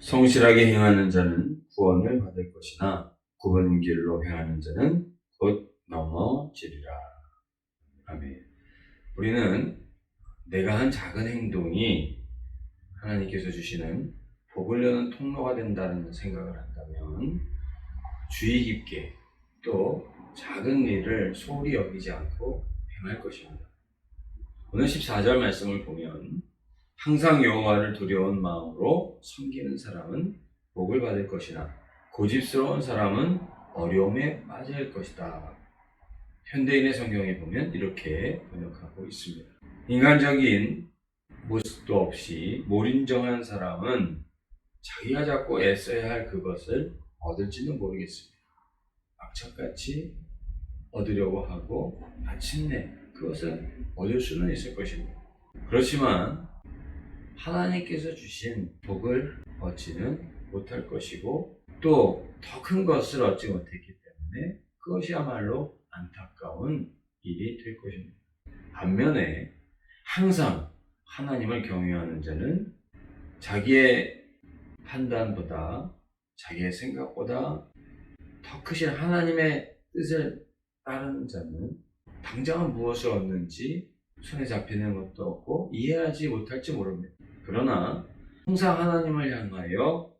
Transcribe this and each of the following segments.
성실하게 행하는 자는 구원을 받을 것이나 굽은 길로 행하는 자는 곧 넘어지리라. 아멘. 우리는 내가 한 작은 행동이 하나님께서 주시는 복을 여는 통로가 된다는 생각을 한다면 주의 깊게 또 작은 일을 소홀히 여기지 않고 행할 것입니다. 오늘 14절 말씀을 보면 항상 여호와를 두려운 마음으로 섬기는 사람은 복을 받을 것이나 고집스러운 사람은 어려움에 빠질 것이다. 현대인의 성경에 보면 이렇게 번역하고 있습니다. 인간적인 모습도 없이 몰인정한 사람은 자기가 자꾸 애써야 할 그것을 얻을지는 모르겠습니다. 악착같이 얻으려고 하고 마침내 그것을 얻을 수는 있을 것입니다. 그렇지만 하나님께서 주신 복을 얻지는 못할 것이고 또 더 큰 것을 얻지 못했기 때문에 그것이야말로 안타까운 일이 될 것입니다. 반면에 항상 하나님을 경외하는 자는 자기의 판단보다 자기의 생각보다 더 크신 하나님의 뜻을 따르는 자는 당장은 무엇을 얻는지 손에 잡히는 것도 없고 이해하지 못할지 모릅니다. 그러나 항상 하나님을 향하여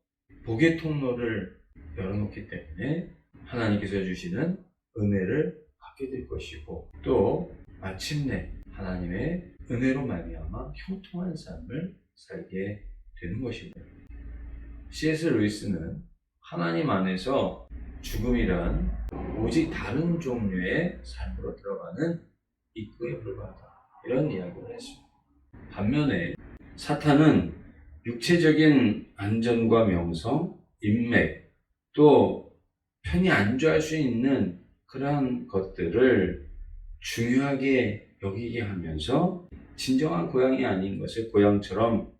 복의 통로를 열어놓기 때문에 하나님께서 주시는 은혜를 받게 될 것이고 또 마침내 하나님의 은혜로 말미암아 형통한 삶을 살게 되는 것입니다. C.S. 루이스는 하나님 안에서 죽음이란 오직 다른 종류의 삶으로 들어가는 입구에 불과하다. 이런 이야기를 했습니다. 반면에 사탄은 육체적인 안전과 명성, 인맥, 또 편히 안주할 수 있는 그러한 것들을 중요하게 여기게 하면서 진정한 고향이 아닌 것을 고향처럼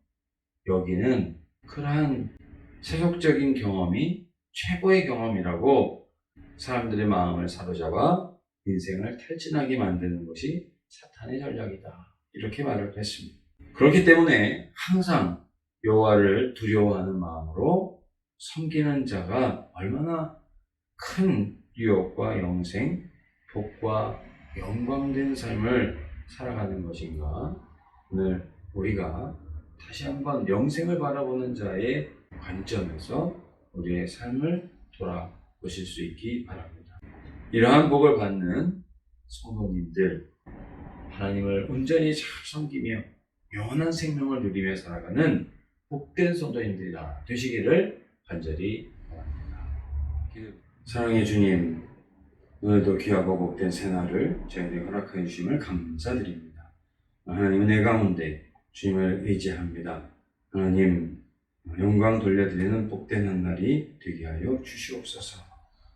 여기는 그러한 세속적인 경험이 최고의 경험이라고 사람들의 마음을 사로잡아 인생을 탈진하게 만드는 것이 사탄의 전략이다. 이렇게 말을 했습니다. 그렇기 때문에 항상 여호와를 두려워하는 마음으로 섬기는 자가 얼마나 큰 유혹과 영생, 복과 영광된 삶을 살아가는 것인가 오늘 우리가 다시 한번 영생을 바라보는 자의 관점에서 우리의 삶을 돌아보실 수 있기 바랍니다. 이러한 복을 받는 성도님들, 하나님을 온전히 잘 섬기며 영원한 생명을 누리며 살아가는 복된 성도님들이다 되시기를 간절히 바랍니다. 사랑의 주님, 오늘도 귀하고 복된 새날을 저희에게 허락해 주심을 감사드립니다. 하나님 은혜 가운데 주님을 의지합니다. 하나님 영광 돌려드리는 복된 한 날이 되게 하여 주시옵소서.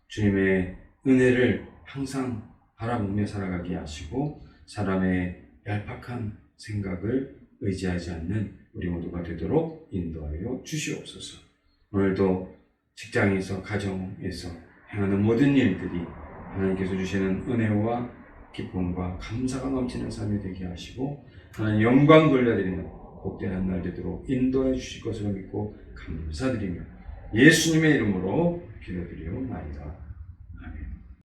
주님의 은혜를 항상 바라보며 살아가게 하시고 사람의 얄팍한 생각을 의지하지 않는 우리 모두가 되도록 인도하여 주시옵소서. 오늘도 직장에서 가정에서 행하는 모든 일들이 하나님께서 주시는 은혜와 기쁨과 감사가 넘치는 삶이 되게 하시고 하나님 영광 돌려드리는 복된 한 날 되도록 인도해 주실 것을 믿고 감사드리며 예수님의 이름으로 기도드리옵나이다.